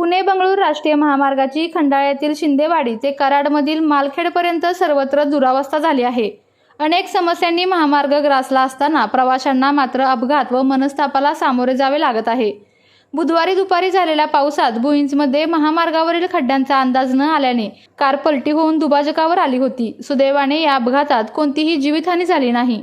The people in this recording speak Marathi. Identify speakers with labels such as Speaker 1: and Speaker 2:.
Speaker 1: पुणे बंगळूर राष्ट्रीय महामार्गाची खंडाळ्यातील शिंदेवाडी ते कराडमधील मालखेडपर्यंत सर्वत्र दुरावस्था झाली आहे. अनेक समस्यांनी महामार्ग ग्रासला असताना प्रवाशांना मात्र अपघात व मनस्तापाला सामोरे जावे लागत आहे. बुधवारी दुपारी झालेल्या पावसात भुईंजमध्ये महामार्गावरील खड्ड्यांचा अंदाज न आल्याने कार पलटी होऊन दुभाजकावर आली होती. सुदैवाने या अपघातात कोणतीही जीवितहानी झाली नाही.